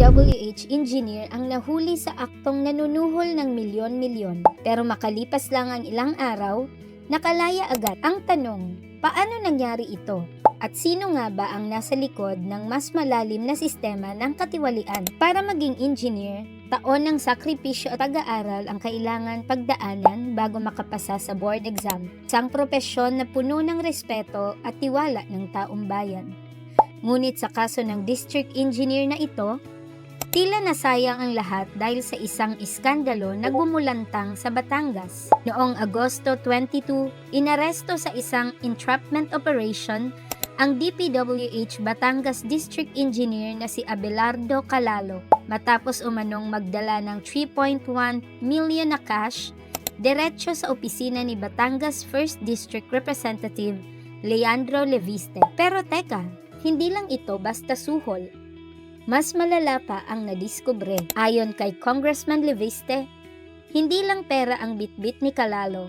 DPWH engineer ang nahuli sa aktong nanunuhol ng milyon-milyon. Pero makalipas lang ang ilang araw, nakalaya agad. Ang tanong, paano nangyari ito? At sino nga ba ang nasa likod ng mas malalim na sistema ng katiwalian? Para maging engineer, taon ng sakripisyo at pag-aaral ang kailangan pagdaanan bago makapasa sa board exam. Isang propesyon na puno ng respeto at tiwala ng taong bayan. Ngunit sa kaso ng district engineer na ito, tila nasayang ang lahat dahil sa isang iskandalo na gumulantang sa Batangas. Noong Agosto 22, inaresto sa isang entrapment operation ang DPWH Batangas District Engineer na si Abelardo Calalo matapos umanong magdala ng 3.1 million na cash diretso sa opisina ni Batangas 1st District Representative Leandro Leviste. Pero teka, hindi lang ito basta suhol. Mas malala pa ang nadiskubre. Ayon kay Congressman Leviste, hindi lang pera ang bitbit ni Calalo.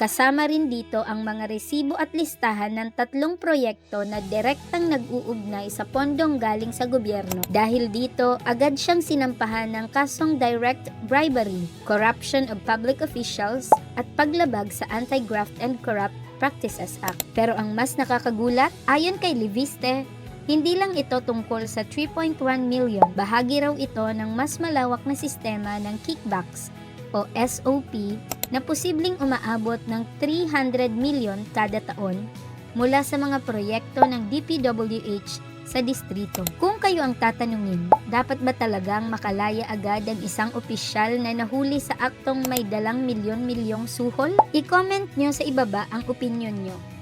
Kasama rin dito ang mga resibo at listahan ng tatlong proyekto na direktang nag-uugnay sa pondong galing sa gobyerno. Dahil dito, agad siyang sinampahan ng kasong direct bribery, corruption of public officials, at paglabag sa Anti-Graft and Corrupt Practices Act. Pero ang mas nakakagulat, ayon kay Leviste, hindi lang ito tungkol sa 3.1 million. Bahagi raw ito ng mas malawak na sistema ng kickbacks o SOP na posibleng umaabot ng 300 million kada taon mula sa mga proyekto ng DPWH sa distrito. Kung kayo ang tatanungin, dapat ba talagang makalaya agad ang isang opisyal na nahuli sa aktong may dalang milyon-milyong suhol? I-comment nyo sa ibaba ang opinion nyo.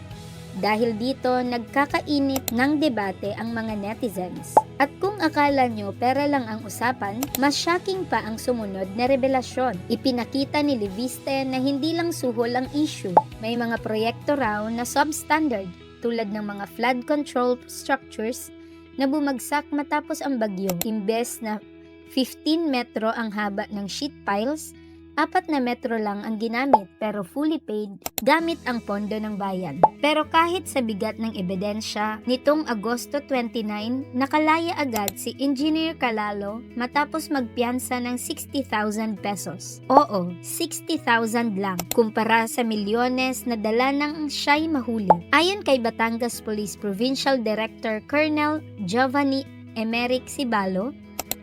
Dahil dito, nagkakainit ng debate ang mga netizens. At kung akala nyo pera lang ang usapan, mas shocking pa ang sumunod na revelasyon. Ipinakita ni Leviste na hindi lang suhol ang issue. May mga proyekto raw na substandard tulad ng mga flood control structures na bumagsak matapos ang bagyo. Imbes na 15 metro ang haba ng sheet piles, apat na metro lang ang ginamit pero fully paid gamit ang pondo ng bayan. Pero kahit sa bigat ng ebidensya, nitong Agosto 29, nakalaya agad si Engineer Calalo matapos magpiyansa ng 60,000 pesos. Oo, 60,000 lang kumpara sa milyones na dala ng siya'y mahuli. Ayon kay Batangas Police Provincial Director Colonel Giovanni Emerick Sibalo,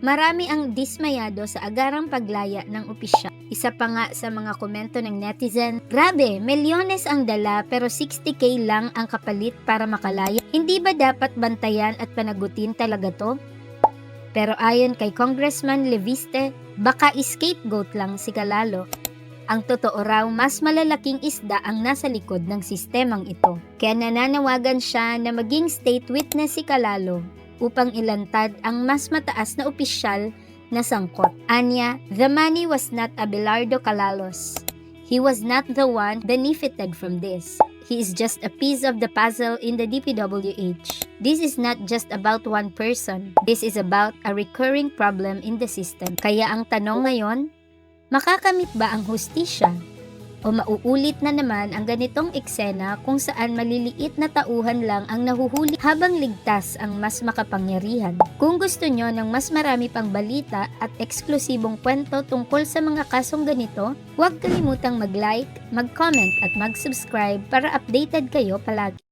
Marami ang dismayado sa agarang paglaya ng opisyal. Isa pa nga sa mga komento ng netizen, Grabe, milyones ang dala pero 60k lang ang kapalit para makalaya. Hindi ba dapat bantayan at panagutin talaga to? Pero ayon kay Congressman Leviste, baka scapegoat lang si Kalalo. Ang totoo raw, mas malalaking isda ang nasa likod ng sistemang ito. Kaya nananawagan siya na maging state witness si Kalalo upang ilantad ang mas mataas na opisyal na sangkot. Anya, the money was not Abelardo Calalos. He was not the one benefited from this. He is just a piece of the puzzle in the DPWH. This is not just about one person. This is about a recurring problem in the system. Kaya ang tanong ngayon, makakamit ba ang hustisya? O mauulit na naman ang ganitong eksena kung saan maliliit na tauhan lang ang nahuhuli habang ligtas ang mas makapangyarihan. Kung gusto nyo ng mas marami pang balita at eksklusibong kwento tungkol sa mga kasong ganito, huwag kalimutang mag-like, mag-comment at mag-subscribe para updated kayo palagi.